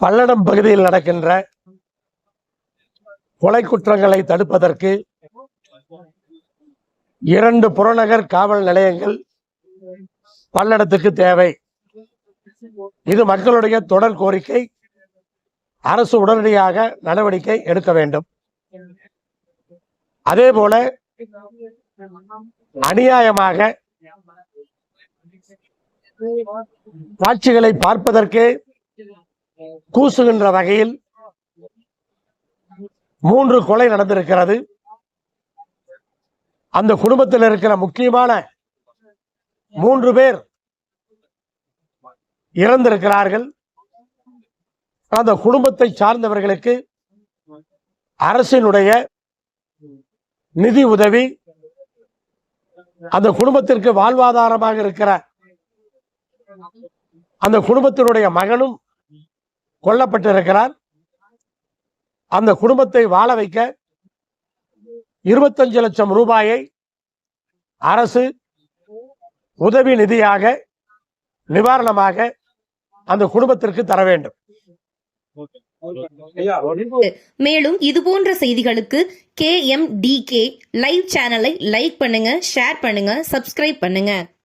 பல்லடம் பகுதியில் நடக்கின்ற கொலை குற்றங்களை தடுப்பதற்கு இரண்டு புறநகர் காவல் நிலையங்கள் பல்லடத்துக்கு தேவை. இது மக்களுடைய தொடர் கோரிக்கை. அரசு உடனடியாக நடவடிக்கை எடுக்க வேண்டும். அதே போல அநியாயமாக காட்சிகளை பார்ப்பதற்கே கூசுகின்ற வகையில் மூன்று கொலை நடந்திருக்கிறது. அந்த குடும்பத்தில் இருக்கிற முக்கியமான மூன்று பேர் இறந்திருக்கிறார்கள். அந்த குடும்பத்தை சார்ந்தவர்களுக்கு அரசினுடைய நிதி உதவி அந்த குடும்பத்திற்கு வாழ்வாதாரமாக இருக்கிற அந்த குடும்பத்தினுடைய மகனும் கொல்லப்பட்டிருக்கிறார். அந்த குடும்பத்தை வாழ வைக்க இருபத்தஞ்சு லட்சம் ரூபாயை அரசு உதவி நிதியாக நிவாரணமாக அந்த குடும்பத்திற்கு தர வேண்டும். மேலும் இது போன்ற செய்திகளுக்கு K M D K live சேனலை லைக் பண்ணுங்க ஷேர் பண்ணுங்க சப்ஸ்கிரைப் பண்ணுங்க.